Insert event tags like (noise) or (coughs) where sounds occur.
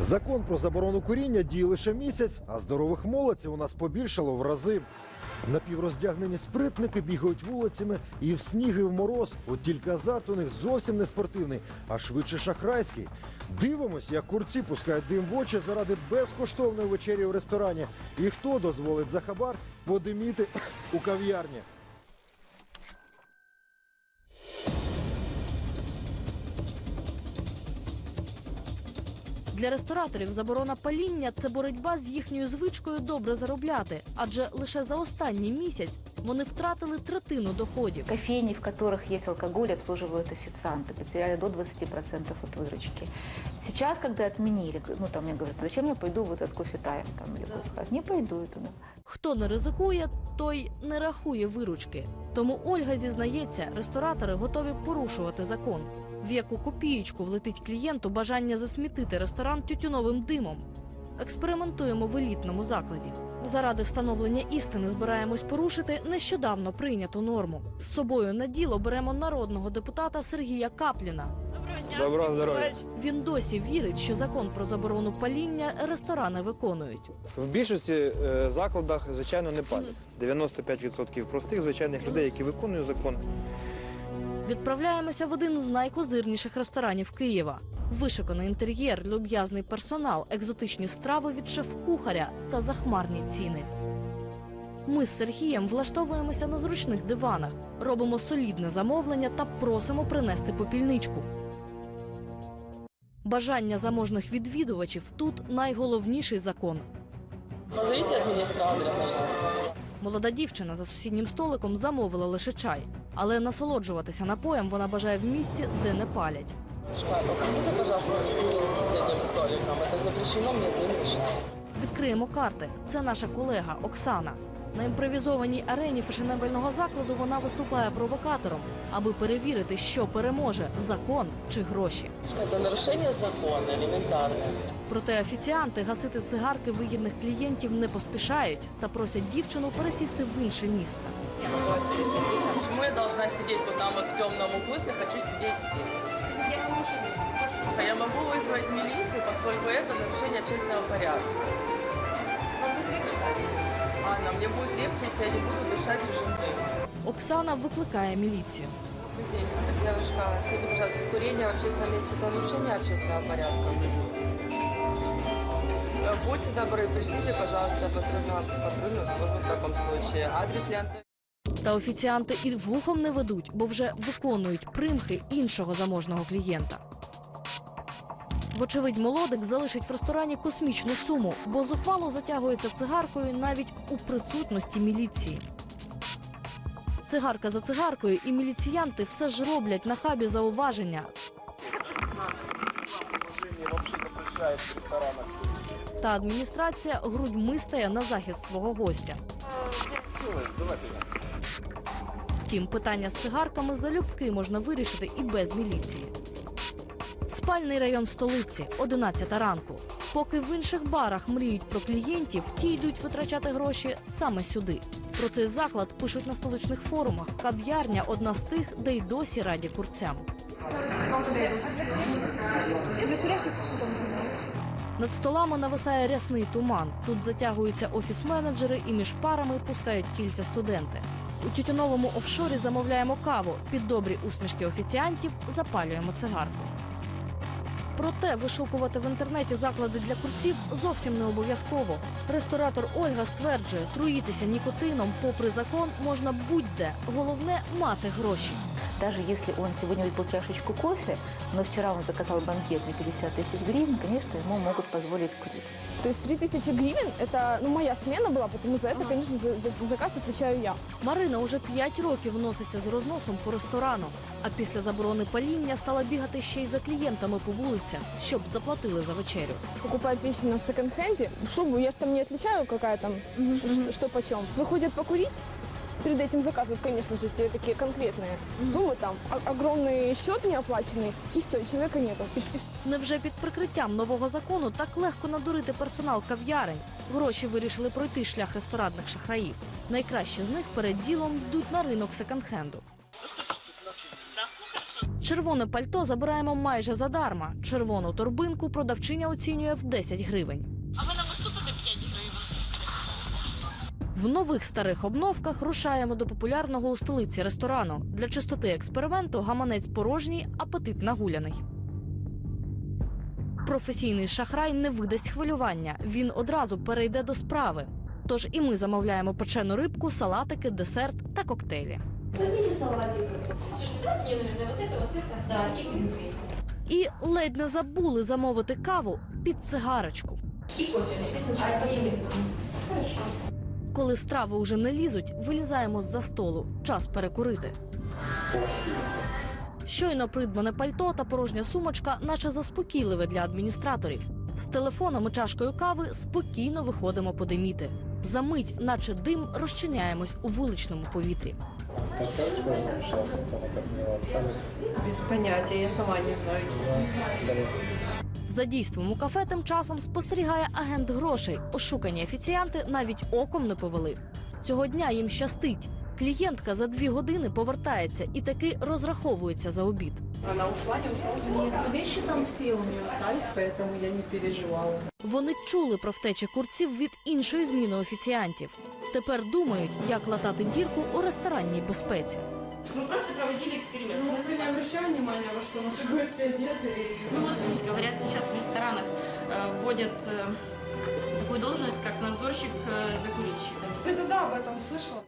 Закон про заборону куріння діє лише місяць, а здорових молодців у нас побільшало в рази. Напівроздягнені спритники бігають вулицями і в сніг, і в мороз. От тільки азарт у них зовсім не спортивний, а швидше шахрайський. Дивимось, як курці пускають дим в очі заради безкоштовної вечері в ресторані. І хто дозволить за хабар подиміти (coughs) у кав'ярні. Для рестораторів заборона паління це боротьба з їхньою звичкою добре заробляти, адже лише за останній місяць вони втратили третину доходів. Кофейни, в которых есть алкоголь, обслуживают официанты, потеряли до 20% от выручки. Сейчас, когда отменили, ну там мне говорят, зачем я пойду в этот кофе-тайм там или кофе Не пойду я туда. Хто не ризикує, той не рахує виручки. Тому Ольга зізнається, ресторатори готові порушувати закон. В яку копієчку влетить клієнту бажання засмітити ресторан тютюновим димом. Експериментуємо в елітному закладі. Заради встановлення істини збираємось порушити нещодавно прийняту норму. З собою на діло беремо народного депутата Сергія Капліна. Доброго здоров'я. Він досі вірить, що закон про заборону паління ресторани виконують. В більшості е, закладах, звичайно, не палять. 95% простих звичайних людей, які виконують закон. Відправляємося в один з найкозирніших ресторанів Києва. Вишиканий інтер'єр, люб'язний персонал, екзотичні страви від шеф-кухаря та захмарні ціни. Ми з Сергієм влаштовуємося на зручних диванах, робимо солідне замовлення та просимо принести попільничку. Бажання заможних відвідувачів тут найголовніший закон. Позовите администратора, пожалуйста. Молода дівчина за сусіднім столиком замовила лише чай, але насолоджуватися напоєм вона бажає в місці, де не палять. Шкаф, попросите, пожалуйста, за соседним столиком. Это запрещено, мне не. Відкриємо карти. Це наша колега Оксана. На імпровізованій арені фешенебельного закладу вона виступає провокатором, аби перевірити, що переможе закон чи гроші. Это нарушение закона, элементарное. Проте офіціанти гасити цигарки вигідних клієнтів не поспішають та просять дівчину пересісти в інше місце. Я могу вас пересадить. А Почему я должна сидеть вот там вот в темном углу, если хочу сидеть здесь? А я могу вызвать милицию, поскольку это нарушение общественного порядка. Анна, мне будет легче, если я не буду дышать чужим дымом. Оксана викликає міліцію. Добрый день, девушка. Скажите, пожалуйста, курение в общественном месте – это нарушение общественного порядка? Э, Будьте добры, пришлите, пожалуйста, патрульную, патрульную службу в таком случае. Адрес ленты Та офіціанти і вухом не ведуть, бо вже виконують примхи іншого заможного клієнта. Вочевидь, молодик залишить в ресторані космічну суму, бо зухвало затягується цигаркою навіть у присутності міліції. Цигарка за цигаркою, і міліціянти все ж роблять на хабі зауваження. Та адміністрація грудьми стає на захист свого гостя. Втім, питання з цигарками залюбки можна вирішити і без міліції. Спальний район столиці, 11 ранку. Поки в інших барах мріють про клієнтів, ті йдуть витрачати гроші саме сюди. Про цей заклад пишуть на столичних форумах. Кав'ярня одна з тих, де й досі раді курцям. Над столами нависає рясний туман. Тут затягуються офіс-менеджери і між парами пускають кільця студенти. У тютюновому офшорі замовляємо каву. Під добрі усмішки офіціантів запалюємо цигарку. Проте вишукувати в інтернеті заклади для курців зовсім не обов'язково. Ресторатор Ольга стверджує, труїтися нікотином, попри закон, можна будь-де. Головне мати гроші. Даже если он сегодня выпил чашечку кофе, но вчера он заказал банкет на 50 тысяч гривен, конечно, ему могут позволить курить. То есть 3000 гривен – это ну, моя смена была, потому за это, конечно, за, за заказ отвечаю я. Марина уже 5 років носиться з розносом по ресторану. А після заборони паління стала бігати ще й за клієнтами по вулицях, щоб заплатили за вечерю. Покупают вещи на секонд-хенде, шубу, я же там не отличаю, какая там, ш- ш- что почем. Выходят покурить, перед этим заказывают, конечно же, те такие конкретные суммы, там, о- огромный счет неоплаченный, и все, и человека нету. И ш- и ш- Невже під прикриттям нового закону так легко надурити персонал кав'ярень? Гроші вирішили пройти шлях ресторанних шахраїв. Найкращі з них перед ділом йдуть на ринок секонд-хенду. Червоне пальто забираємо майже задарма. Червону торбинку продавчиня оцінює в 10 гривень. А ви нам виступите 5 гривень. в нових старих обновках рушаємо до популярного у столиці ресторану. Для чистоти експерименту гаманець порожній, апетит нагуляний. Професійний шахрай не видасть хвилювання. Він одразу перейде до справи. Тож і ми замовляємо печену рибку, салатики, десерт та коктейлі. Возьмите салатик. Слушайте, мне, наверное, вот это, вот это. Да, и глинтвейн. І ледь не забули замовити каву під цигарочку. И кофе. Хорошо. Коли страви уже не лізуть, вилізаємо з-за столу. Час перекурити. Щойно придбане пальто та порожня сумочка, наче заспокійливе для адміністраторів. З телефоном і чашкою кави спокійно виходимо подиміти. За мить, наче дим, розчиняємось у вуличному повітрі. Без понятия, я сама не знаю. За дійством у кафе тим часом спостерігає агент грошей. Ошукані офіціанти навіть оком не повели. Цього дня їм щастить. Клієнтка за дві години повертається і таки розраховується за обід. Она ушла, не ушла? Нет, вещи там все у нее остались, поэтому я не переживала. Вони чули про втечі курців від іншої зміни офіціантів. Тепер думають, як латати дірку у ресторанній безпеці. Мы просто проводили обращали внимания, во что наши гости одеты? Ну вот, говорят, сейчас в ресторанах э, вводят э, такую должность, как надзорщик э, за курильщиками. Да-да-да, об этом слышала.